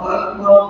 أكبر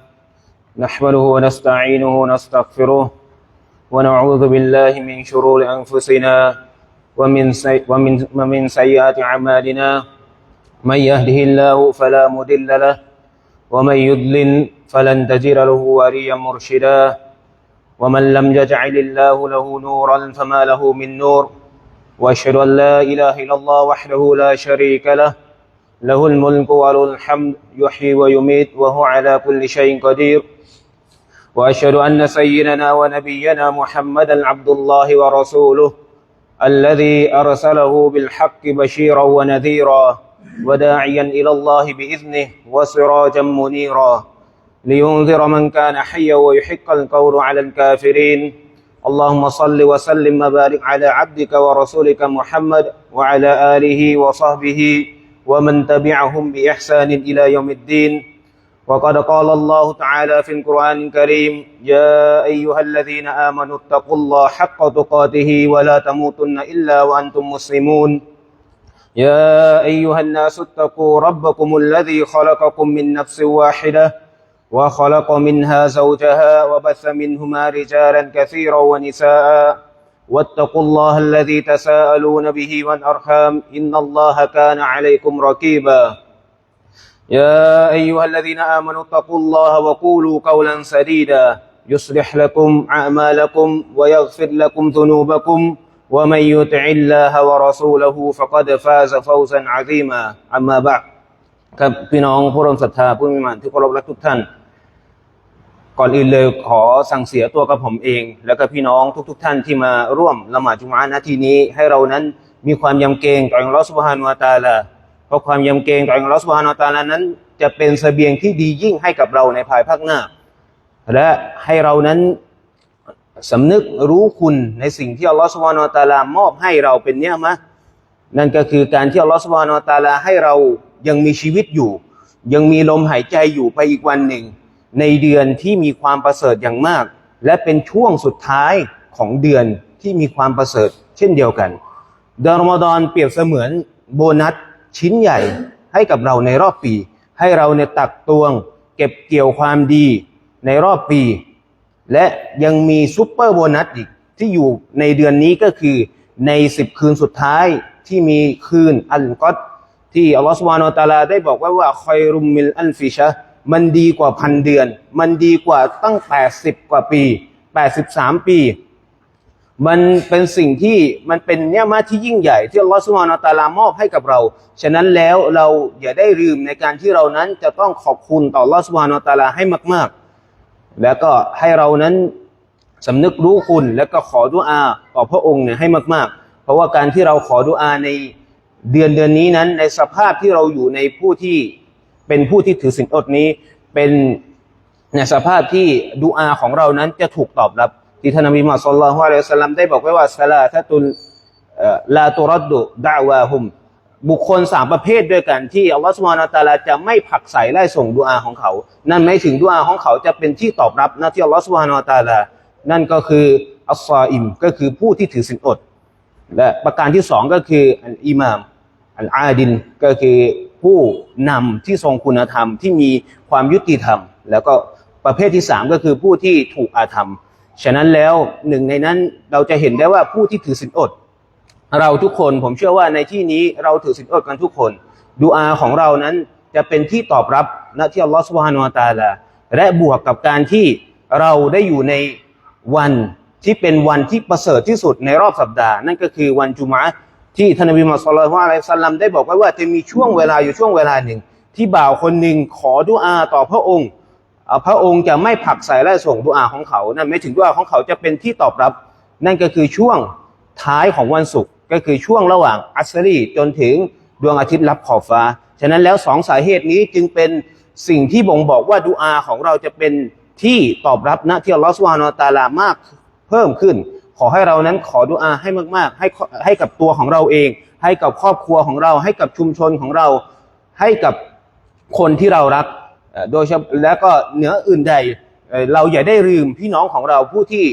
نحمده ونستعينه ونستغفره ونعوذ بالله من شرور أنفسنا ومن سي ومن ومن سيئات أعمالنا. من يهده الله فلا مضل له ومن يضلل فلن تجد له وليا مرشدا. ومن لم يجعل الله له نورا فما له من نور. وأشهد أن لا إله إلا الله وحده لا شريك له له الملك وله الحمد يحيي ويميت وهو على كل شيء قدير. وأشهد أن سيدنا ونبينا محمدا عبد الله ورسوله الذي أرسله بالحق بشيرا ونذيرا وداعيا إلى الله بإذنه وسراجا منيرا. لينذر من كان حيا ويحق القول على الكافرين. اللهم صل وسلم وبارك على عبدك ورسولك محمد وعلى آله وصحبه ومن تبعهم بإحسان إلى يوم الدين. وقد قال الله تعالى في القرآن الكريم يا أيها الذين آمنوا اتقوا الله حق تقاته ولا تموتن إلا وأنتم مسلمون. يا أيها الناس اتقوا ربكم الذي خلقكم من نفس واحدة وخلق منها زوجها وبث منهما رجالا كثيرا ونساء. واتقوا الله الذي تساءلون به والأرحام إن الله كان عليكم رقيبا يا أيها الذين آمنوا اتقوا الله وقولوا قولا سديدا يصلح لكم أعمالكم ويغفر لكم ذنوبكم ومن يطع الله ورسوله فقد فاز فوزا عظيما أما بعد ครับพี่น้องผู้ร่วมศรัทธาผู้มีมันที่เคารพรักทุกท่าน ก่อนอื่นเลยขอสั่งเสียตัวกับผมเอง แล้วก็พี่น้องทุก ๆ ท่านที่มาร่วมละหมาดจุมอานาทีนี้ ให้เรานั้นมีความยำเกรงต่ออัลลอฮฺสุบฮานุวะตาลาเพราะความยำเกรงต่ออัลลอฮฺสุบฮานุวะตาลานั้น จะเป็นเสบียงที่ดียิ่งให้กับเราในภายภาคหน้า และให้เรานั้นสำนึกรู้คุณในสิ่งที่อัลลอฮฺสุบฮานุวะตาลามอบให้เราเป็นเนี่ยมะนั่นก็คือการที่อัลลอฮฺสุบฮานาอัลตาลาให้เรายังมีชีวิตอยู่ ยังมีลมหายใจอยู่ไปอีกวันหนึ่ง ในเดือนที่มีความประเสริฐอย่างมาก และเป็นช่วงสุดท้ายของเดือนที่มีความประเสริฐ เช่นเดียวกันเดือนรอมฎอนเปรียบเสมือนโบนัสชิ้นใหญ่ให้กับเราในรอบปี ให้เราเนี่ยตักตวง เก็บเกี่ยวความดีในรอบปี และยังมีซุปเปอร์โบนัสอีกที่อยู่ในเดือนนี้ก็คือในสิบคืนสุดท้ายที่มีคืนอัลกอดที่อัลลอฮฺสุบานอตะอาลาได้บอกไว้ว่าคอยรุมมิลอัลฟิชะ มันดีกว่าพันเดือน มันดีกว่าตั้งแปดสิบกว่าปีแปดสิบสามปี มันเป็นสิ่งที่มันเป็นเนี่ยมาที่ยิ่งใหญ่ ที่อัลลอฮฺสุบฮานาอัลตาลามอบให้กับเรา ฉะนั้นแล้วเราอย่าได้ลืมในการที่เรานั้นจะต้องขอบคุณต่ออัลลอฮฺสุบฮานาอัลตาลาให้มาก ๆ แล้วก็ให้เรานั้นสำนึกรู้คุณแล้วก็ขอดุอาต่อพระองค์เนี่ยให้มาก ๆ เพราะว่าการที่เราขอดุอาในเดือนเดือนนี้นั้นในสภาพที่เราอยู่ในผู้ที่ เป็นผู้ที่ถือสินอดนี้ เป็นในสภาพที่ดุอาของเรานั้นจะถูกตอบรับที่ท่านนบีมุฮัมมัดศ็อลลอฮุอะลัยฮิวะสัลลัมได้บอกไว้ว่าสลาทตุลเอ่อลาตุรดดุดะวาฮุมบุคคลสามประเภทด้วยกันที่อัลลอฮฺสุบานาตะอาลาจะไม่ผักใส่ไล่ส่งดุอาของเขา นั่นไม่ถึงดุอาของเขาจะเป็นที่ตอบรับนะที่อัลลอฮฺสุบานาตะอาลา นั่นก็คืออัลซาอิมก็คือผู้ที่ถือศีลอด และประการที่สองก็คืออัลอิมาม อัลอาดินก็คือ ผู้นำที่ทรงคุณธรรมที่มีความยุติธรรม แล้วก็ประเภทที่สามก็คือผู้ที่ถูกอาธรรม ฉะนั้นแล้วหนึ่งในนั้นเราจะเห็นได้ว่าผู้ที่ถือศีลอด เราทุกคนผมเชื่อว่าในที่นี้เราถือศีลอดกันทุกคนดูอาของเรานั้นจะเป็นที่ตอบรับณที่อัลลอฮฺสุบฮานาอัลตาลาและบวกกับการที่เราได้อยู่ในวันที่เป็นวันที่ประเสริฐที่สุดในรอบสัปดาห์ นั่นก็คือวันจุมะ ที่ท่านนบีมุฮัมมัดศ็อลลัลลอฮุอะลัยฮิสัลลัมได้บอกไว้ว่าจะมีช่วงเวลาอยู่ช่วงเวลาหนึ่ง ที่บ่าวคนหนึ่งขอดุอาต่อพระองค์พระองค์จะไม่ผักใส่และส่งดุอาของเขานั่นไม่ถึงดุอาของเขาจะเป็นที่ตอบรับ นั่นก็คือช่วงท้ายของวันศุกร์ก็คือช่วงระหว่างอัสรีจนถึงดวงอาทิตย์ลับขอบฟ้า ฉะนั้นแล้วสองสาเหตุนี้จึงเป็นสิ่งที่บ่งบอกว่าดุอาของเราจะเป็นที่ตอบรับนะที่อัลลอฮฺสุบฮานาตาลามากเพิ่มขึ้น อให้เรานั้นขอดุอาให้มาก ๆ ให้ให้กับตัวของเราเอง ให้กับครอบครัวของเรา ให้กับชุมชนของเรา ให้กับคนที่เรารัก โดยแล้วก็เหนืออื่นใด เราอย่าได้ลืมพี่น้องของเราผู้ที่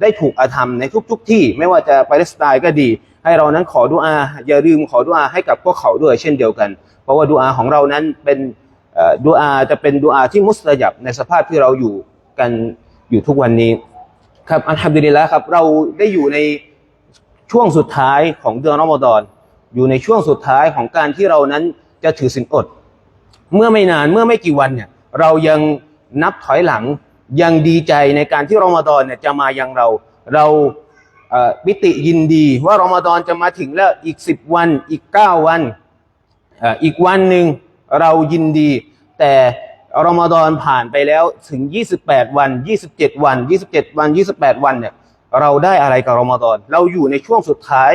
ได้ถูกอาธรรมในทุกๆที่ ไม่ว่าจะปาเลสไตน์ก็ดี ให้เรานั้นขอดุอาอย่าลืมขอดุอาให้กับพวกเขาด้วยเช่นเดียวกัน เพราะว่าดุอาของเรานั้นเป็นอ่อดุอาจะเป็นดุอาที่มุสตะยับในสภาพที่เราอยู่กันอยู่ทุกวันนี้ ครับอัลฮัมดุลิลละครับเราได้อยู่ในช่วงสุดท้ายของเดือนรอมฎอนอยู่ในช่วงสุดท้ายของการที่เรานั้นจะถือศีลอด เมื่อไม่นานเมื่อไม่กี่วันเนี่ยเรายังนับถอยหลังยังดีใจในการที่รอมฎอนเนี่ยจะมายังเราเราปิติยินดีว่ารอมฎอนจะมาถึงแล้วอีกสิบวันอีกเก้าวันออีกวันหนึ่งเรายินดี แต่ รอมฎอนผ่านไปแล้วถึง 28 วัน 27 วัน 27 วัน 28 วันเนี่ยเราได้อะไรกับรอมฎอนเราอยู่ในช่วงสุดท้าย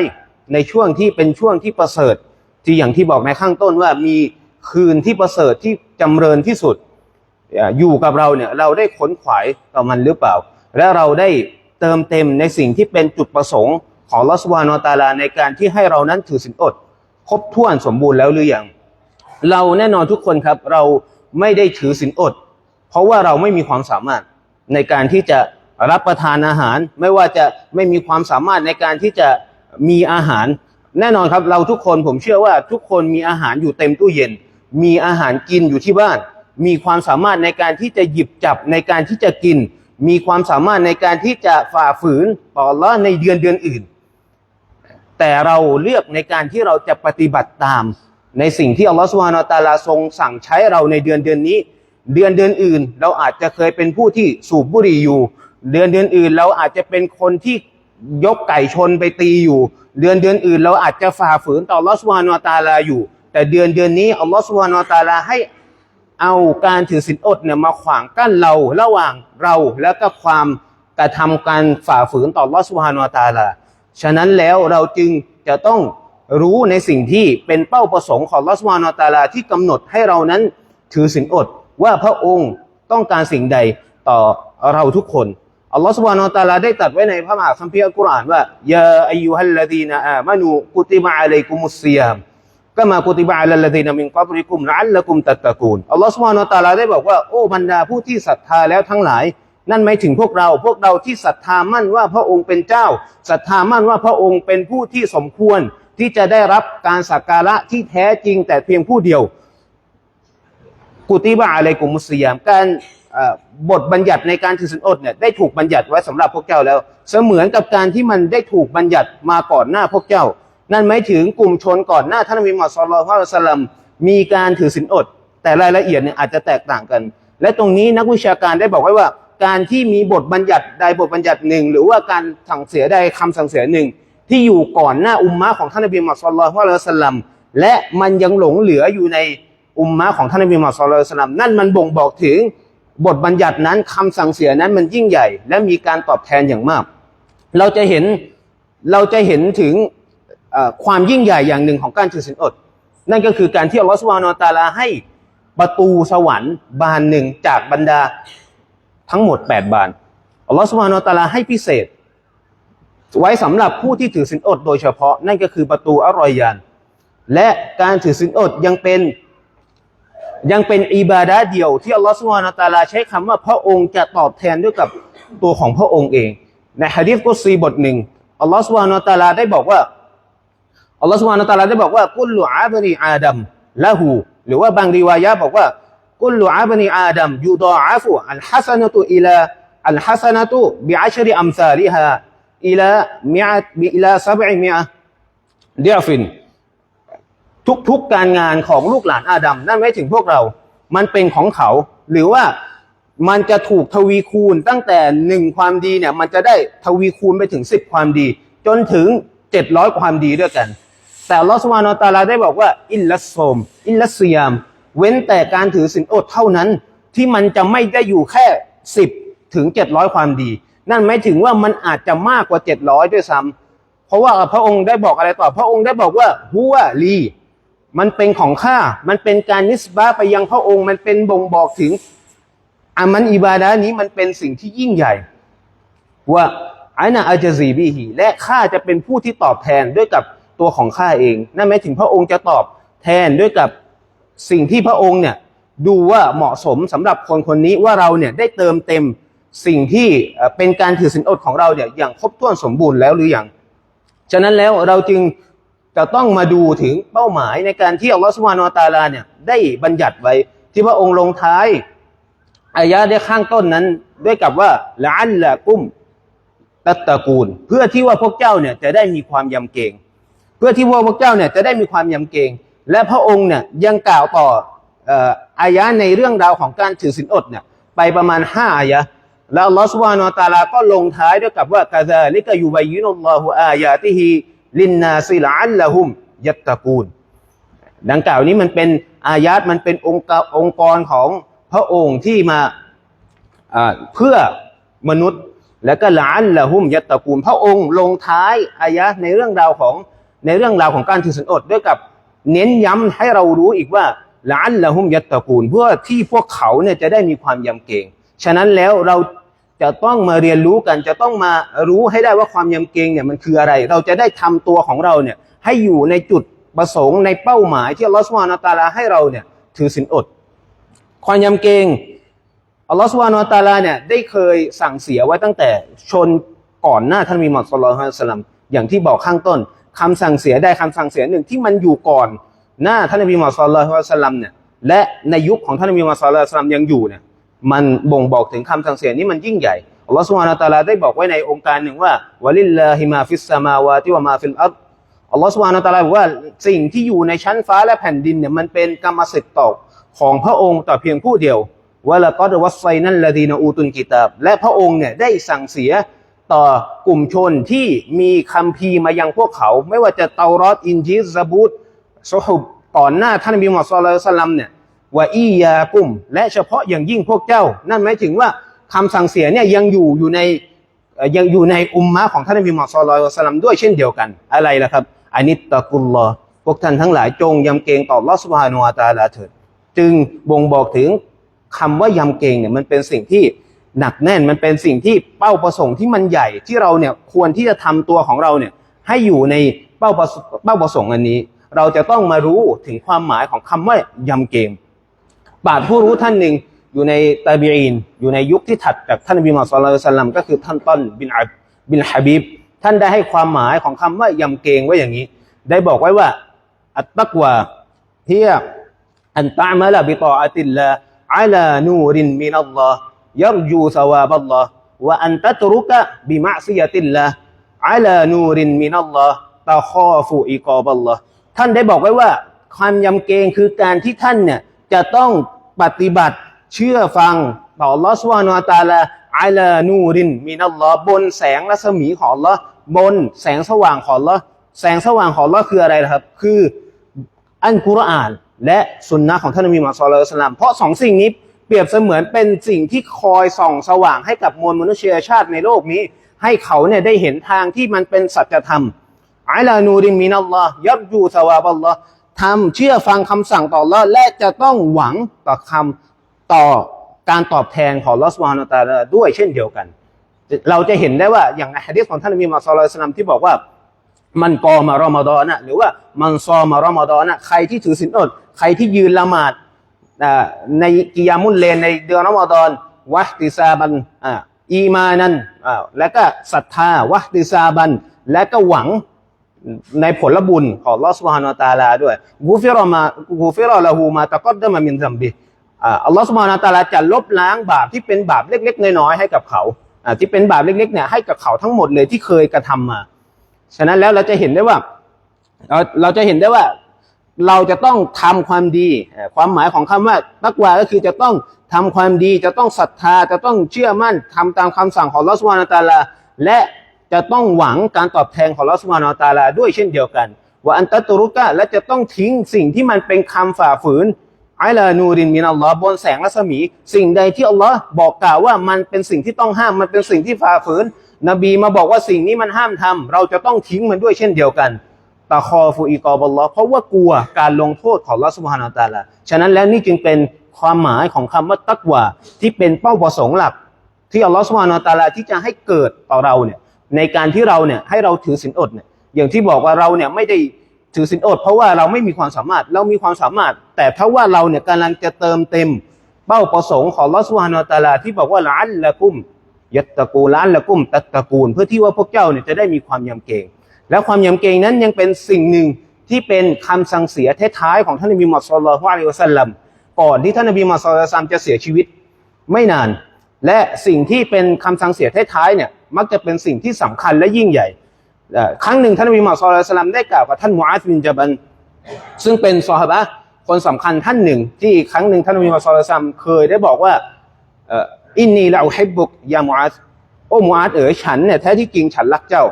ในช่วงที่เป็นช่วงที่ประเสริฐ ที่อย่างที่บอกในข้างต้นว่ามีคืนที่ประเสริฐที่จำเริญที่สุด อยู่กับเราเนี่ยเราได้ขนขวายต่อมันหรือเปล่า และเราได้เติมเต็มในสิ่งที่เป็นจุดประสงค์ ของลอสวานอตาลาในการที่ให้เรานั้นถือศีลอด ครบถ้วนสมบูรณ์แล้วหรือยังเราแน่นอนทุกคนครับเรา ไม่ได้ถือศีลอด เพราะว่าเราไม่มีความสามารถในการที่จะรับประทานอาหาร ไม่ว่าจะไม่มีความสามารถในการที่จะมีอาหาร แน่นอนครับเราทุกคนผมเชื่อว่าทุกคนมีอาหารอยู่เต็มตู้เย็น มีอาหารกินอยู่ที่บ้าน มีความสามารถในการที่จะหยิบจับในการที่จะกิน มีความสามารถในการที่จะฝ่าฝืนต่อละในเดือนเดือนอื่น แต่เราเลือกในการที่เราจะปฏิบัติตาม ในสิ่งที่อัลลอฮฺสุบฮานาตาลาทรงสั่งใช้เราในเดือนเดือนนี้ เดือนเดือนอื่น เราอาจจะเคยเป็นผู้ที่สูบบุหรี่อยู่ เดือนเดือนอื่น เราอาจจะเป็นคนที่ยกไก่ชนไปตีอยู่ เดือนเดือนอื่น เราอาจจะฝ่าฝืนต่ออัลลอฮฺสุบฮานาตาลาอยู่ แต่เดือนเดือนนี้อัลลอฮฺสุบฮานาตาลาให้เอาการถือศีลอดเนี่ยมาขวางกั้นเราระหว่างเราแล้วก็ความกระทำการฝ่าฝืนต่ออัลลอฮฺสุฮานาตาลา ฉะนั้นแล้วเราจึงจะต้อง รู้ในสิ่งที่เป็นเป้าประสงค์ของลอสุบฮานาอตาลาที่กำหนดให้เรานั้นถือศีลอดว่าพระองค์ต้องการสิ่งใดต่อเราทุกคนอัลลอฮฺสุบานอตาลาได้ตัดไว้ในพระมหาคัมภีร์อัลกุรอานว่ายาอายุฮัลลดีนอามานูกุติบะอะลัยกุมุสซิยามก็มากุติบะอัลลดีนมินกับริกุมละอัลละกุมตัตตะกูลอัลลอฮฺสุบานะฮูวะตาลาได้บอกว่าโอ้บรรดาผู้ที่ศรัทธาแล้วทั้งหลาย นั่นหมายถึงพวกเราพวกเราที่ศรัทธามั่นว่าพระองค์เป็นเจ้าศรัทธามั่นว่าพระองค์เป็นผู้ที่สมควร ที่จะได้รับการสักการะที่แท้จริง แต่เพียงผู้เดียว กุติบะอะไรกุมุสยาม การบทบัญญัติในการถือศีลอดเนี่ยได้ถูกบัญญัติไว้สำหรับพวกเจ้าแล้ว เสมือนกับการที่มันได้ถูกบัญญัติมาก่อนหน้าพวกเจ้า นั่นหมายถึงกลุ่มชนก่อนหน้าท่านนบีมุฮัมมัดศ็อลลัลลอฮุอะลัยฮิวะซัลลัมมีการถือศีลอด แต่รายละเอียดเนี่ยอาจจะแตกต่างกัน และตรงนี้นักวิชาการได้บอกไว้ว่า การที่มีบทบัญญัติใดบทบัญญัติหนึ่ง หรือว่าการสั่งเสียใดคำสั่งเสียหนึ่ง ที่อยู่ก่อนหน้าอุมมะของท่านนบีมุฮัมมัดศ็อลลัลลอฮุอะลัยฮิวะซัลลัมและมันยังหลงเหลืออยู่ในอุมมะของท่านนบีมุฮัมมัดศ็อลลัลลอฮุอะลัยฮิวะซัลลัมนั่นมันบ่งบอกถึงบทบัญญัตินั้นคำสั่งเสียนั้นมันยิ่งใหญ่ และมีการตอบแทนอย่างมาก เราจะเห็นเราจะเห็นถึงความยิ่งใหญ่อย่างหนึ่งของการถือศีลอด นั่นก็คือการที่อัลลอฮฺสุบานอตาลาให้ประตูสวรรค์บานหนึ่งจากบรรดาทั้งหมด 8 บานอัลลอฮฺสุบานอตาลาให้พิเศษ ไว้สำหรับผู้ที่ถือศีลอดโดยเฉพาะนั่นก็คือประตูอรอยยาน และการถือศีลอดยังเป็นยังเป็นอิบาดะห์เดียวที่อัลลอฮฺสุบฮานาอตาลาใช้คำว่าพระองค์จะตอบแทนด้วยกับตัวของพระองค์เอง ในฮะดีษกุซีบทหนึ่งอัลลอฮฺสุบฮานาอตาลาได้บอกว่าอัลลอฮฺสุบฮานะฮูวะตาลาได้บอกว่ากุลลุอาบนีอาดัมละหูหรือว่าบางรีวายะบอกว่ากุลลุอาบนีอาดัมยูดออาฟุอัลฮัสนะตุอิลาอัลฮัสนะตุบิอัชริอัมซาลิฮา อิลามิอะบิอิลาซับอิมิอะเดียฟิน ทุกๆการงานของลูกหลานอาดัมนั่นไม่ถึงพวกเรา มันเป็นของเขา หรือว่ามันจะถูกทวีคูณตั้งแต่หนึ่งความดีเนี่ย มันจะได้ทวีคูณไปถึงสิบความดี จนถึงเจ็ดร้อยความดีด้วยกัน แต่ลอสุบฮานอตาลาได้บอกว่า อิลลัสโซม อิลลัสซิยามเว้นแต่การถือศีลอดเท่านั้น ที่มันจะไม่ได้อยู่แค่สิบถึงเจ็ดร้อยความดี นั่นหมายถึงว่ามันอาจจะมากกว่าเจ็ดร้อยด้วยซ้ำเพราะว่าพระองค์ได้บอกอะไรต่อ พระองค์ได้บอกว่าฮัวลีมันเป็นของข้า มันเป็นการนิสบาไปยังพระองค์ มันเป็นบ่งบอกถึงอามันอิบาดะห์นี้มันเป็นสิ่งที่ยิ่งใหญ่ ว่าอานาอาจซีบีฮีและข้าจะเป็นผู้ที่ตอบแทนด้วยกับตัวของข้าเอง นั่นหมายถึงพระองค์จะตอบแทนด้วยกับสิ่งที่พระองค์เนี่ยดูว่าเหมาะสมสำหรับคนคนนี้ว่าเราเนี่ยได้เติมเต็ม สิ่งที่เป็นการถือศีลอดของเราเนี่ยอย่างครบถ้วนสมบูรณ์แล้วหรือยังฉะนั้นแล้วเราจึงจะต้องมาดูถึงเป้าหมายในการที่อัลลอฮฺสุบฮานาตาลาเนี่ยได้บัญญัติไว้ที่พระองค์ลงท้ายอายะได้ข้างต้นนั้น ด้วยกับว่าละอัลละกุมตัตตะกูล เพื่อที่ว่าพวกเจ้าเนี่ยจะได้มีความยำเกรงเพื่อที่ว่าพวกเจ้าเนี่ยจะได้มีความยำเกรงและพระองค์เนี่ยยังกล่าวต่อเอ่ออายะในเรื่องราวของการถือศีลอดเนี่ยไปประมาณห้าอายะ แล้วอัลลอฮฺสุบานอะตะอาลาก็ลงท้ายด้วยกับว่ากะซาลิกะยูบัยยินุลลอฮุอายาติฮิลินนาซิลอัลละฮุมยัตตะกูล ดังกล่าวนี้มันเป็นอายาตมันเป็นองค์องค์กรของพระองค์ที่มาเพื่อมนุษย์และก็ละอัลละฮุมยัตตะกูล พระองค์ลงท้ายอายะในเรื่องราวของในเรื่องราวของการถือศีลอดด้วยกับเน้นย้ำให้เรารู้อีกว่าละอัลละฮุมยัตตะกูล เพื่อที่พวกเขาเนี่ยจะได้มีความยำเกรง ฉะนั้นแล้วเราจะต้องมาเรียนรู้กัน จะต้องมารู้ให้ได้ว่าความยำเกรงเนี่ยมันคืออะไร เราจะได้ทำตัวของเราเนี่ยให้อยู่ในจุดประสงค์ในเป้าหมายที่อัลลอฮฺสุบฮานาตาลาให้เราเนี่ยถือศีลอด ความยำเกรงอัลลอฮฺสุบฮานาตาลาเนี่ยได้เคยสั่งเสียไว้ตั้งแต่ชนก่อนหน้าท่านมีมุฮัมมัดสุลลัลฮุอฮิวะสัลลัมอย่างที่บอกข้างต้นคำสั่งเสียได้คำสั่งเสียหนึ่งที่มันอยู่ก่อนหน้าท่านนบีมุฮัมมัดสุลลัลฮุอะลัยฮิวะสัลลัมเนี่ยและในยุคของท่านนบีมุฮัมมัดสุลลัลฮุอะลัยฮิวะสัลลัมยังอยู่เนี่ย มันบ่งบอกถึงคำสั่งเสียนี้มันยิ่งใหญ่อัลลอฮฺสุบฮานาตาลาได้บอกไว้ในองค์การหนึ่งว่าวะลิลลาฮิมาฟิสสมาวาติวะมาฟิลอัรอัลลอฮฺสุบฮานาตาลาบอกว่าสิ่งที่อยู่ในชั้นฟ้าและแผ่นดินเนี่ยมันเป็นกรรมสิทธิ์ต่อของพระองค์ต่อเพียงผู้เดียววะละกอดวัสไซนัลลดีนอูตุนกิตาบและพระองค์เนี่ยได้สั่งเสียต่อกลุ่มชนที่มีคัมภีร์มายังพวกเขา ไม่ว่าจะเตารอดอินจีซะบูตซุฮุบก่อนหน้าท่านบีมุฮัมอลลัลลอฮุอะลัยฮิวะซัลลัมเนี่ย ว่าอียากุม และเฉพาะอย่างยิ่งพวกเจ้า นั่นหมายถึงว่าคำสั่งเสียเนี่ยยังอยู่อยู่ในยังอยู่ในอุมมะของท่านนบีมุฮัมมัดศ็อลลัลอฮุอะลัยฮิวะซัลลัมด้วยเช่นเดียวกันอะไรล่ะครับอานิตตะกุลลอพวกท่านทั้งหลายจงยำเกรงต่อลอฮ์ซุบฮานุวะตาลาเถิดจึงบ่งบอกถึงคำว่ายำเกรงเนี่ยมันเป็นสิ่งที่หนักแน่นมันเป็นสิ่งที่เป้าประสงค์ที่มันใหญ่ที่เราเนี่ยควรที่จะทำตัวของเราเนี่ยให้อยู่ในเป้าประสเป้าประสงค์อันนี้ เราจะต้องมารู้ถึงความหมายของคำว่ายำเกรง ปราชญ์ผู้รู้ท่านหนึ่งอยู่ในตาบีอีนอยู่ในยุคที่ถัดจากท่านนบีมุฮัมมัดศ็อลลัลลอฮุอะลัยฮิวะซัลลัมก็คือท่านต้นบินอับบินฮะบีบท่านได้ให้ความหมายของคำว่ายำเกรงไว้อย่างนี้ ได้บอกไว้ว่า อัตตักวาเฮียอันตะมะละบิตออะติลลาอะลานูรินมินัลลอฮ์ยัรจูสวาบัลลอฮ์วะอันตัตรุกะบิมะซิยติลลาอะลานูรินมินัลลอฮ์ตะคอฟูอิกอบัลลอฮ์ท่านได้บอกไว้ว่าความยำเกรงคือการที่ท่านเนี่ย จะต้องปฏิบัติเชื่อฟังต่อ Allah Subhanahu wa Taala อัลานูรินมินัลลอฮ์บนแสงรัศมีของ Allah บนแสงสว่างของ Allah แสงสว่างของ Allah คืออะไรครับ คืออันกุรอาน และสุนนะของท่านนบีมุฮัมมัดศ็อลลัลลอฮุอะลัยฮิวะซัลลัมเพราะสองสิ่งนี้เปรียบเสมือนเป็นสิ่งที่คอยส่องสว่างให้กับมวลมนุษยชาติในโลกนี้ ให้เขาเนี่ยได้เห็นทางที่มันเป็นสัจธรรมอัลานูรินมินัลลอฮ์ยับยูสวาบัลลอฮ์ ทำเชื่อฟังคำสั่งต่อ Allah และจะต้องหวังต่อคำต่อการตอบแทนของ Allah Subhanahu wa Taala ด้วยเช่นเดียวกัน เราจะเห็นได้ว่าอย่างฮะดีษของท่านนบีมุฮัมมัดศ็อลลัลลอฮุอะลัยฮิวะซัลลัมที่บอกว่ามันกอมารอมฎอนนะหรือว่ามันซอมารอมฎอนนะใครที่ถือศีลอด ใครที่ยืนละหมาดในกิยามุลเลนในเดือนรอมฎอนวะติซาบันอีมานันและก็ศรัทธาวะติซาบัน และก็หวัง ในผลบุญของลอสวานาตาลาด้วยกูฟิรอมากูฟิรอละหูมาตะกอดดมามินซัมบิอ่าอัลลอฮฺสุบฮานาตาลาจะลบล้างบาปที่เป็นบาปเล็กๆ น้อยๆให้กับเขาอ่าที่เป็นบาปเล็กๆเนี่ยให้กับเขาทั้งหมดเลยที่เคยกระทำมา ฉะนั้นแล้วเราจะเห็นได้ว่าเราเราจะเห็นได้ว่าเราจะต้องทำความดี ความหมายของคำว่าตักวาก็คือจะต้องทำความดี จะต้องศรัทธา จะต้องเชื่อมั่นทำตามคำสั่งของลอสวานาตาลาและ จะต้องหวังการตอบแทนของลอสวานาตาลาด้วยเช่นเดียวกันว่าอันตัตุรุกะและจะต้องทิ้งสิ่งที่มันเป็นคำฝ่าฝืนอัลานูรินมินัลลอฮ์บนแสงรัศมี สิ่งใดที่อัลลอฮ์บอกกล่าวว่ามันเป็นสิ่งที่ต้องห้ามมันเป็นสิ่งที่ฝ่าฝืน นบีมาบอกว่าสิ่งนี้มันห้ามทำเราจะต้องทิ้งมันด้วยเช่นเดียวกันตะคอฟูอีกอบัลลอฮ์เพราะว่ากลัวการลงโทษของลอสุบฮานาตาลาฉะนั้นแล้วนี่จึงเป็นความหมายของคำว่าตักวาที่เป็นเป้าประสงค์หลัก ที่อัลลอฮฺสุบฮานาตาลาที่จะให้เกิดต่อเราเนี่ย ในการที่เราเนี่ยให้เราถือศีลอดเนี่ยอย่างที่บอกว่าเราเนี่ยไม่ได้ถือศีลอด เพราะว่าเราไม่มีความสามารถเรามีความสามารถ แต่ถ้าว่าเราเนี่ยกำลังจะเติมเต็มเป้าประสงค์ของลอสุฮานาตาลาที่บอกว่าละอัลละกุ้มยัตตะกูลานละกุ้มตัตตะกูล เพื่อที่ว่าพวกเจ้าเนี่ยจะได้มีความยำเกรงและความยำเกรงนั้นยังเป็นสิ่งหนึ่งที่เป็นคำสั่งเสียท้ายๆของท่านนบีมุฮัมมัดศ็อลลัลลอฮุอะลัยฮิวะซัลลัมก่อนที่ท่านนบีมุฮัมมัดศ็อลลัลลอฮุอะลัยฮิวะซัมจะเสียชีวิต ไม่นาน และสิ่งที่เป็นคำสั่งเสียท้ายๆเนี่ย มักจะเป็นสิ่งที่สำคัญและยิ่งใหญ่ ครั้งหนึ่งท่านนบีมุฮัมมัดศ็อลลัลลอฮุอะลัยฮิวะซัลลัมได้กล่าวกับท่านมูอาซบินจาบันซึ่งเป็นซอฮาบะคนสำคัญท่านหนึ่ง ที่ครั้งหนึ่งท่านนบีมุฮัมมัดศ็อลลัลลอฮุอะลัยฮิวะซัลลัมเคยได้บอกว่าอินนีละอุฮิบบุกยามูอาซโอ้มูอาซเอ๋ยฉันเนี่ยแท้ที่จริงฉันรักเจ้า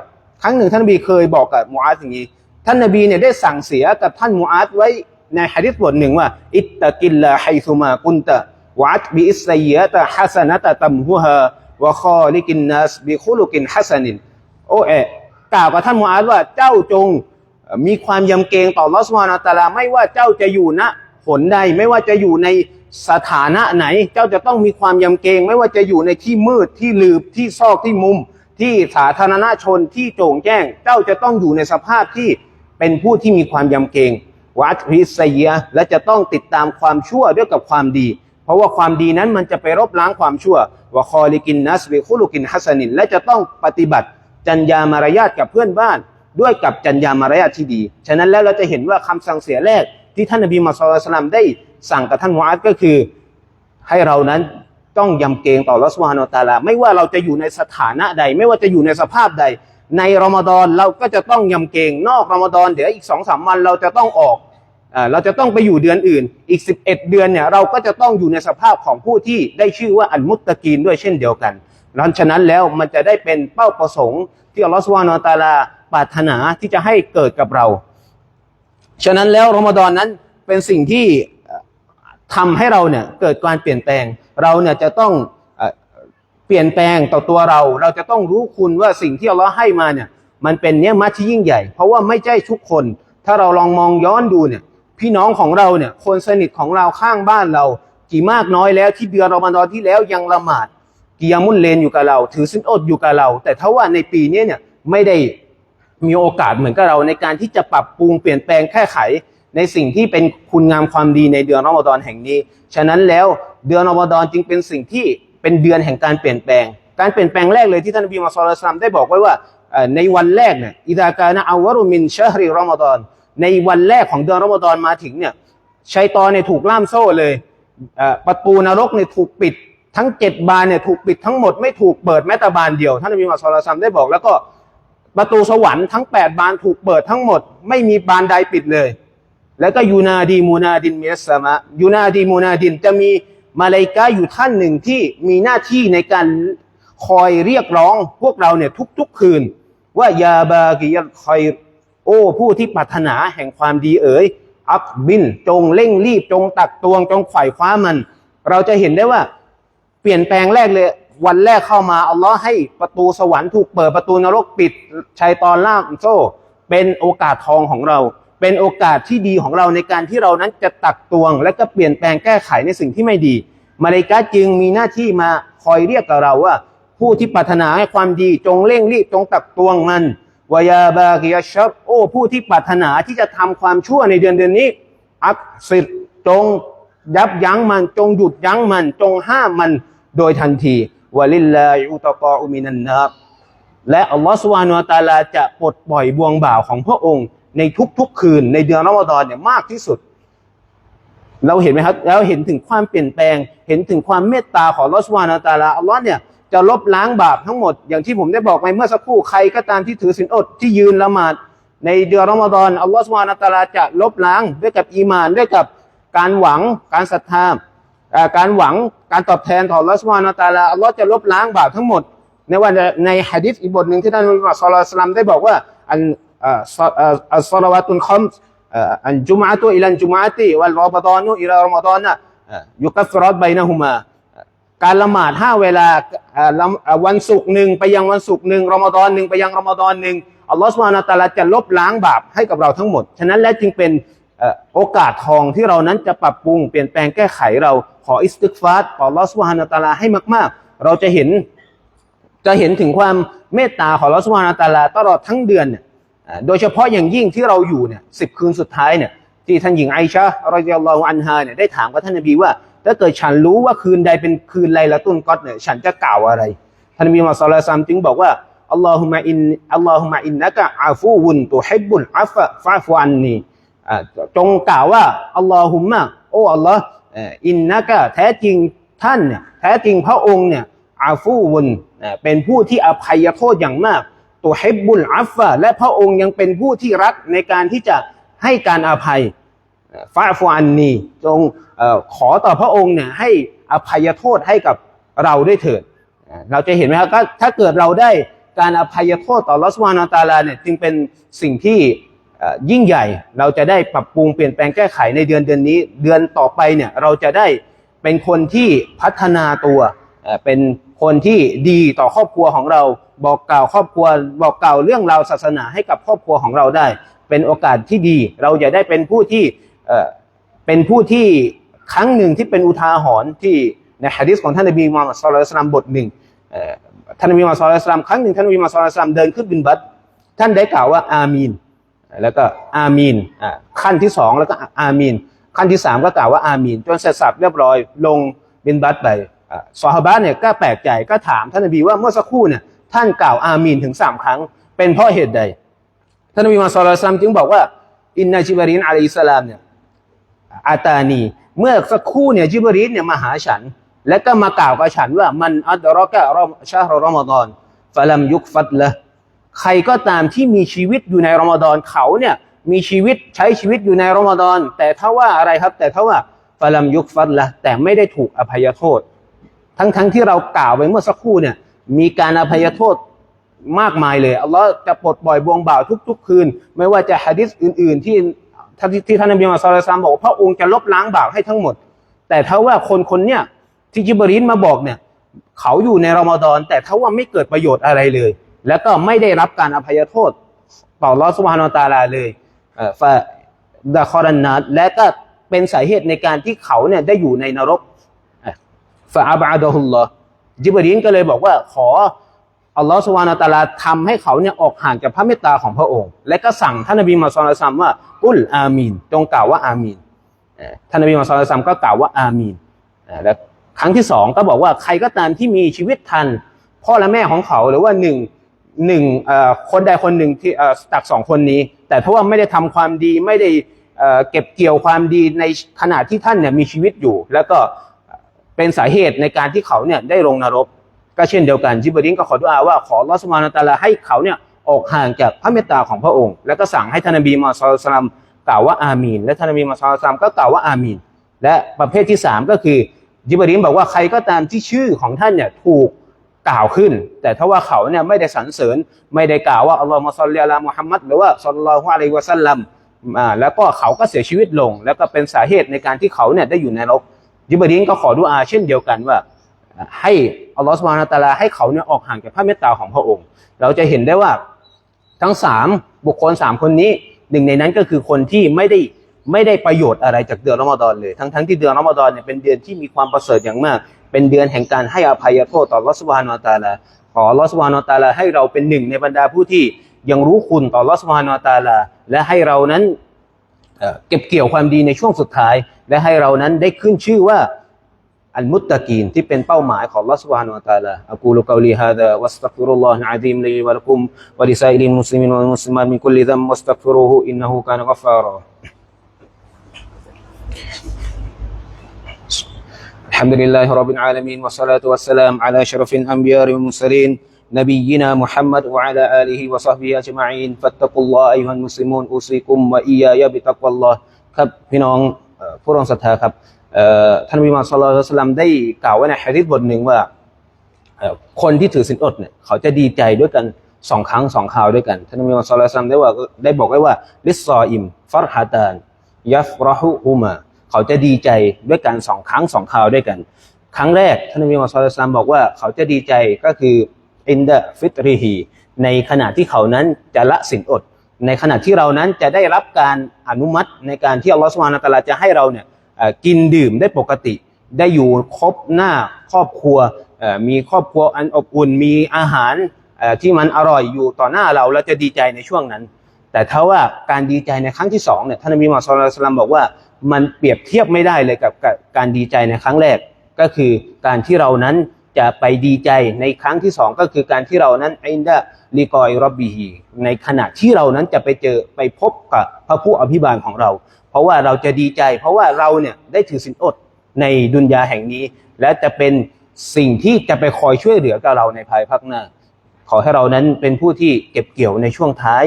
ครั้งหนึ่งท่านนบีเคยบอกกับมูอาซอย่างนี้ท่านนบีเนี่ยได้สั่งเสียกับท่านมูอาซไว้ในฮะดิษบทหนึ่งว่า อิตตะกิลลาไฮซุมากุนตะวัดบิอิสไซยตะฮัสนะตะตัมฮุฮา วะคอลิกินนัสบิคุลุกินฮัสนิน โอ้เอะกล่าวกับท่านมูอาซว่าเจ้าจงมีความยำเกรงต่อลอสวานาตาลา ไม่ว่าเจ้าจะอยู่ณหนใด ไม่ว่าจะอยู่ในสถานะไหน เจ้าจะต้องมีความยำเกรง ไม่ว่าจะอยู่ในที่มืดที่ลืบที่ซอกที่มุม ที่สาธารณชนที่โจ่งแจ้ง เจ้าจะต้องอยู่ในสภาพที่เป็นผู้ที่มีความยำเกรงวัดริสเยและจะต้องติดตามความชั่วด้วยกับความดี เพราะว่าความดีนั้นมันจะไปรบล้างความชั่ววะคอลิกินนัสบิคุลุกินฮัสนิน และจะต้องปฏิบัติจัญญามารยาทกับเพื่อนบ้าน ด้วยกับจัญญามารยาทที่ดี ฉะนั้นแล้วเราจะเห็นว่าคำสั่งเสียแรกที่ท่านนบีมุสุลลัลสลามได้สั่งกับท่านมุอาดก็คือให้เรานั้นต้องยำเกรงต่อรัสวาโนตาลา ไม่ว่าเราจะอยู่ในสถานะใด ไม่ว่าจะอยู่ในสภาพใด ในรอมฎอนเราก็จะต้องยำเกรงนอกรอมฎอนเดี๋ยวอีกสองสามวันเราจะต้องออก เราจะต้องไปอยู่เดือนอื่น อีก 11 เดือนเนี่ยเราก็จะต้องอยู่ในสภาพของผู้ที่ได้ชื่อว่าอัลมุตตะกีนด้วยเช่นเดียวกันดังฉะนั้นแล้วมันจะได้เป็นเป้าประสงค์ ที่อัลลอฮฺสุบฮานตาลาปรารถนาที่จะให้เกิดกับเรา ฉะนั้นแล้วรอมฎอนนั้นเป็นสิ่งที่เอ่อทำให้เราเนี่ยเกิดการเปลี่ยนแปลง เราเนี่ยจะต้องเปลี่ยนแปลงต่อตัวเรา เราจะต้องรู้คุณว่าสิ่งที่อัลลอฮ์ให้มาเนี่ยมันเป็นเนี้ยมัที่ยิ่งใหญ่ เพราะว่าไม่ใช่ทุกคน ถ้าเราลองมองย้อนดูเนี่ย พี่น้องของเราเนี่ยคนสนิทของเราข้างบ้านเรา กี่มากน้อยแล้วที่เดือนรอมฎอนที่แล้วยังละหมาดกิยามุลเลนอยู่กับเรา ถือสินอดอยู่กับเรา แต่ถ้าว่าในปีนี้เนี่ยไม่ได้มีโอกาสเหมือนกับเราในการที่จะปรับปรุงเปลี่ยนแปลงแก้ไข ในสิ่งที่เป็นคุณงามความดีในเดือนรอมฎอนแห่งนี้ ฉะนั้นแล้วเดือนรอมฎอนจึงเป็นสิ่งที่เป็นเดือนแห่งการเปลี่ยนแปลง การเปลี่ยนแปลงแรกเลยที่ท่านนบีมุฮัมมัดสุลตัลลัลลอลลัมได้บอกไว้ว่าในวันแรกเนี่ยอิดากานะอาวรุมินชะฮริรอมฎอน ในวันแรกของเดือนรอมฎอนมาถึงเนี่ยชัยตอนเนี่ยถูกล่ามโซ่เลยประตูนรกเนี่ยถูกปิดทั้งเจ็ดบานเนี่ยถูกปิดทั้งหมดไม่ถูกเปิดแม้แต่บานเดียวท่านนบีมุฮัมมัดสุลตัลลัลลอละซัมได้บอก แล้วก็ประตูสวรรค์ทั้ง8บานถูกเปิดทั้งหมด ไม่มีบานใดปิดเลย แล้วก็ยูนาดีมูนาดินเมสมะยูนาดีมูนาดินจะมีมาเลายกาอยู่ท่านหนึ่งที่มีหน้าที่ในการคอยเรียกร้องพวกเราเนี่ยทุกๆคืน ว่ายาบากิยัลคอย โอ้ผู้ที่ปรารถนาแห่งความดีเอ๋ยอักบินจงเร่งรีบจงตักตวงจงไขว่คว้ามัน เราจะเห็นได้ว่า เปลี่ยนแปลงแรกเลย วันแรกเข้ามาอัลลอฮ์ให้ประตูสวรรค์ถูกเปิดประตูนรกปิดชัยตอนล่ามโซ่ เป็นโอกาสทองของเรา เป็นโอกาสที่ดีของเราในการที่เรานั้นจะตักตวง และก็เปลี่ยนแปลงแก้ไขในสิ่งที่ไม่ดีมาเลกาจึงมีหน้าที่มาคอยเรียกกับเราว่า ผู้ที่ปรารถนาให้ความดีจงเร่งรีบจงตักตวงมัน วายาบากิยาชับโอ้ผู้ที่ปรารถนาที่จะทำความชั่วในเดือนเดือนนี้ อักสิดจงยับยั้งมันจงหยุดยั้งมัน จงห้ามมันโดยทันทีวะลิลลาอุตกออุมินันนับและอัลลอฮฺสุบฮานุตาลาจะปลดปล่อยบ่วงบ่าวของพระองค์ในทุกๆคืนในเดือนรอมฎอนเนี่ยมากที่สุด เราเห็นไหมครับ แล้วเห็นถึงความเปลี่ยนแปลง เห็นถึงความเมตตาของอัลลอฮฺสุบฮานุตาลาอัลลอฮ์เนี่ย จะลบล้างบาปทั้งหมด อย่างที่ผมได้บอกไปเมื่อสักครู่ใครก็ตามที่ถือศีลอดที่ยืนละหมาดในเดือนรอมฎอนอัลลอฮฺสุบานะฮูวะตะอาลาจะลบล้างด้วยกับอีมานด้วยกับการหวังการศรัทธาการหวังการตอบแทนต่ออัลลอฮฺสุบานะฮูวะตะอาลาอัลลอฮ์จะลบล้างบาปทั้งหมด ในวันในฮะดิษอีกบทหนึ่งที่ท่านมุฮัมมัดศ็อลลัลลอฮุอะลัยฮิวะซัลลัมได้บอกว่าอันอ่อศอเอ่ออัสศอลาวาตุลคอมอันจุมอะตุอิลันจุมอะติวัลรอมฎอนุอิลารอมฎอนนะยุกัฟรอดบัยนะฮุมา การละหมาดห้าเวลาวันศุกร์หนึ่งไปยังวันศุกร์หนึ่งรอมฎอนหนึ่งไปยังรอมฎอนหนึ่งอัลลอฮฺสุบฮานะฮูวะตะอาลาจะลบล้างบาปให้กับเราทั้งหมด ฉะนั้นและจึงเป็นโอกาสทองที่เรานั้นจะปรับปรุงเปลี่ยนแปลงแก้ไขเราขออิสติกฟาร์ต่ออัลลอฮฺสุบฮานะฮูวะตะอาลาให้มากๆ เราจะเห็นจะเห็นถึงความเมตตาของอัลลอฮฺสุบฮานะฮูวะตะอาลาตลอดทั้งเดือนเนี่ยโดยเฉพาะอย่างยิ่งที่เราอยู่เนี่ยสิบคืนสุดท้ายเนี่ยที่ท่านหญิงไอชะฮ์รอยัลลอฮุอันฮาเนี่ยได้ถามกับท่านนบีว่า ถ้าเกิดฉันรู้ว่าคืนใดเป็นคืนไลละตุนกอดเนี่ยฉันจะกล่าวอะไรท่านนบีมุฮัมมัดศ็อลลัลลอฮุอะลัยฮิวะซัมจึงบอกว่าอัลลอฮุมะอินอัลลอฮุมะอินนะกะอาฟูวุนตุฮิบบุลอัฟะฟะฟุอันนีจงกล่าวว่าอัลลอฮุมะโอ้อัลลอฮ์อินนะกะแท้จริงท่านเนี่ยแท้จริงพระองค์เนี่ยอาฟูวุนเป็นผู้ที่อภัยโทษอย่างมากตุฮิบบุลอัฟะและพระองค์ยังเป็นผู้ที่รักในการที่จะให้การอภัย ฟาฟูอันนีจงอขอต่อพระองค์เนี่ยให้อภัยโทษให้กับเราด้วยเถิด เราจะเห็นไหมครับถ้าเกิดเราได้การอภัยโทษต่อลอสวานาตาลาเนี่ยจึงเป็นสิ่งที่ยิ่งใหญ่ เราจะได้ปรับปรุงเปลี่ยนแปลงแก้ไขในเดือนเดือนนี้ เดือนต่อไปเนี่ยเราจะได้เป็นคนที่พัฒนาตัวเอ่อเป็นคนที่ดีต่อครอบครัวของเราบอกกล่าวครอบครัวบอกกล่าวเรื่องราวศาสนาให้กับครอบครัวของเราได้ เป็นโอกาสที่ดี เราจะได้เป็นผู้ที่ เอ่อเป็นผู้ที่ครั้งหนึ่งที่เป็นอุทาหรณ์ที่ในฮะดิษของท่านนบีมุฮัมมัดศ็อลลัลลอฮุอะลัมบทหนึ่งเอ่อท่านนบีมุฮัมมัดศ็อลลัลลอฮุอะลัมครั้งหนึ่งท่านนบีมุฮัมมัดศ็อลลัลลอฮุอะลัมเดินขึ้นบินบัตท่านได้กล่าวว่าอามีนแล้วก็อามีนอ่าขั้นที่สองแล้วก็อามีนขั้นที่สามก็กล่าวว่าอามีนจนเสร็จสับเรียบร้อยลงบินบัตไปอ่าซอฮาบะเนี่ยก็แปลกใจก็ถามท่านนบีว่าเมื่อสักครู่เนี่ยท่านกล่าวอามีนถึงสามครั้ง เป็นเพราะเหตุใด ท่านนบีมุฮัมมัดศ็อลลัลลอฮุอะลัมจึงบอกว่าอินนาจิบรีนอะลัยฮิสลามเนี่ย อาตานี เมื่อสักครู่เนี่ยจิบรีนเนี่ยมาหาฉัน และก็มากล่าวกับฉันว่ามันอัดรอกะรอมชาฮรรอมฎอนฟะลัมยุกฟัดละใครก็ตามที่มีชีวิตอยู่ในรอมฎอนเขาเนี่ยมีชีวิตใช้ชีวิตอยู่ในรอมฎอนแต่ถ้าว่าอะไรครับ แต่ถ้าว่าฟะลัมยุกฟัดละแต่ไม่ได้ถูกอภัยโทษ ทั้งทั้งที่เรากล่าวไปเมื่อสักครู่เนี่ยมีการอภัยโทษมากมายเลยอัลลอฮ์จะปลดปล่อยบวงบ่าวทุก ๆ คืน ไม่ว่าจะฮะดิษอื่น ๆ ที่ ที่ที่ท่านนบีมุฮัมมัดศ็อลลัลลอฮุลัยฮิวะซัลลัมบอกพระองค์จะลบล้างบาปให้ทั้งหมด แต่ถ้าว่าคนคนเนี้ยที่จิบรีนมาบอกเนี่ย เขาอยู่ในรอมฎอน แต่ถ้าว่าไม่เกิดประโยชน์อะไรเลย แล้วก็ไม่ได้รับการอภัยโทษต่ออัลอฮ์ซุบฮานาอตาลาเลยเอ่อฟะดะคอรันนัดและก็เป็นสาเหตุในการที่เขาเนี่ยได้อยู่ในนรกฟาอับอาดะฮุลลอฮ์จิบรีนก็เลยบอกว่าขออัลลอฮฺสุบฮานาอตาลาทำให้เขาเนี่ยออกห่างจากพระเมตตาของพระองค์ และก็สั่งท่านนบีมุฮัมมัดศ็อลลัลลอฮุอะลัยฮิวะซัลลัมว่า อุลอามีนจงกล่าวว่าอามีนท่านนบีมุฮัมมัดศ็อลลัลลอฮุลัยฮิวะซัมก็กล่าวว่าอามีนและครั้งที่สองก็บอกว่าใครก็ตามที่มีชีวิตทันพ่อและแม่ของเขาหรือว่าหนึ่งหนึ่งคนใดคนหนึ่งที่จากสองคนนี้ แต่เพราะว่าไม่ได้ทำความดีไม่ได้เก็บเกี่ยวความดีในขณะที่ท่านเนี่ยมีชีวิตอยู่ แล้วก็เป็นสาเหตุในการที่เขาเนี่ยได้ลงนรก ก็เช่นเดียวกันจิบรีนก็ขอดุอาว่าขออัลลอสุบฮานตะอาลาให้เขาเนี่ย ออกห่างจากพระเมตตาของพระองค์ แล้วก็สั่งให้ท่านนบีมอลลัลลอฮุอะลัยฮิวะซัลลัมกล่าวว่าอามีน และท่านนบีมอลลัลลอฮุอะลัยฮิวะซัลลัมก็กล่าวว่าอามีน และประเภทที่สามก็คือจิบรีนบอกว่าใครก็ตามที่ชื่อของท่านเนี่ยถูกกล่าวขึ้น แต่ถ้าว่าเขาเนี่ยไม่ได้สรรเสริญไม่ได้กล่าวว่าอัลลอฮฺมะศ็อลลิอะลามุฮัมมัดหรือว่าศ็อลลัลลอฮุอะลัยวะซัลลัมอ่าแล้วก็เขาก็เสียชีวิตลง แล้วก็เป็นสาเหตุในการที่เขาเนี่ยได้อยู่ในนรกยิบรีนก็ขอดุอาเช่นเดียวกันว่าให้อัลลอฮฺสุบฮานตะอาลาให้เขาเนี่ยออกห่างจากพระเมตตาของพระองค์ เราจะเห็นได้ว่า ทั้งสามบุคคลสามคนนี้หนึ่งในนั้นก็คือคนที่ไม่ได้ไม่ได้ประโยชน์อะไรจากเดือนรอมฎอนเลย ทั้งทั้งที่เดือนรอมฎอนเนี่ยเป็นเดือนที่มีความประเสริฐอย่างมาก เป็นเดือนแห่งการให้อภัยโทษต่ออัลอสุบฮานะฮูวะตาลาขออัลอสุบฮานะฮูวะตาลาให้เราเป็นหนึ่งในบรรดาผู้ที่ยังรู้คุณต่ออัลอสุบฮานะฮูวะตาลาและให้เรานั้นเอ่อเก็บเกี่ยวความดีในช่วงสุดท้าย และให้เรานั้นได้ขึ้นชื่อว่า อัลมุตตะกีนที่เป็นเป้าหมายของ Allah سبحانه และ تعالى أقول قولي هذا واستغفر الله العظيم لي ولكم ولسائر المسلمين والمسلمات من كل ذنب واستغفروه إنه كان غفارا الحمد لله رب العالمين والصلاة والسلام على أشرف الأنبياء والمرسلين نبينا محمد وعلى آله وصحبه أجمعين فاتقوا الله أيها المسلمون أوصيكم وإياي بتقوى الله ครับพี่น้องเอ่อผู้รองศรัทธาครับเอ่อ ท่านมุฮัมมัดศ็อลลัลลอฮุอะลัมได้กล่าวไว้ในฮะดีษบทหนึ่งว่าคนที่ถือศีลอดเนี่ยเขาจะดีใจด้วยกันสองครั้งสองคราวด้วยกันท่านนบีมุฮัมมัดศ็อลลัลลอฮุลตัมได้ว่าได้บอกไว้ว่า ลิสซออิมฟัรฮะตานยัฟรหุฮุมาเขาจะดีใจด้วยกันสองครั้งสองคราวด้วยกัน ครั้งแรกท่านนบีมุฮัมมัดศ็อลลัลลอฮุลตัมบอกว่าเขาจะดีใจก็คืออินดะฟิตริฮีในขณะที่เขานั้นจะละศีลอด ในขณะที่เรานั้นจะได้รับการอนุมัติในการที่อัลลอฮฺสุบฮานะฮูวะตะอาลาจะให้เราเนี่ย กินดื่มได้ปกติ ได้อยู่ครบหน้าครอบครัวมีครอบครัวอันอบอุ่นมีอาหารที่มันอร่อยอยู่ต่อหน้าเราเราจะดีใจในช่วงนั้น แต่ถ้าว่าการดีใจในครั้งที่สองเนี่ยท่านนบีมุฮัมมัดสุลตัลลัมบอกว่ามันเปรียบเทียบไม่ได้เลยกับการดีใจในครั้งแรก ก็คือการที่เรานั้นจะไปดีใจในครั้งที่สองก็คือการที่เรานั้นอินดะลีกอยรอบบีฮีในขณะที่เรานั้นจะไปเจอไปพบกับพระผู้อภิบาลของเรา ราะว่าเราจะดีใจ เพราะว่าเราเนี่ยได้ถือศีลอดในดุนยาแห่งนี้ และจะเป็นสิ่งที่จะไปคอยช่วยเหลือกับเราในภายภาคหน้า ขอให้เรานั้นเป็นผู้ที่เก็บเกี่ยวในช่วงท้าย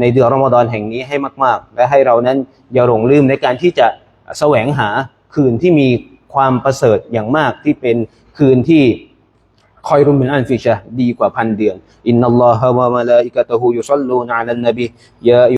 ในเดือนรอมฎอนแห่งนี้ให้มาก ๆ และให้เรานั้นอย่าหลงลืมในการที่จะแสวงหาคืนที่มีความประเสริฐอย่างมากที่เป็นคืนที่คอยรุมมินอันฟิชะดีกว่าพันเดือนอินนัลลอฮะวะมะลาอิกะตุฮุยุศ็อลลูนอะลันนบียา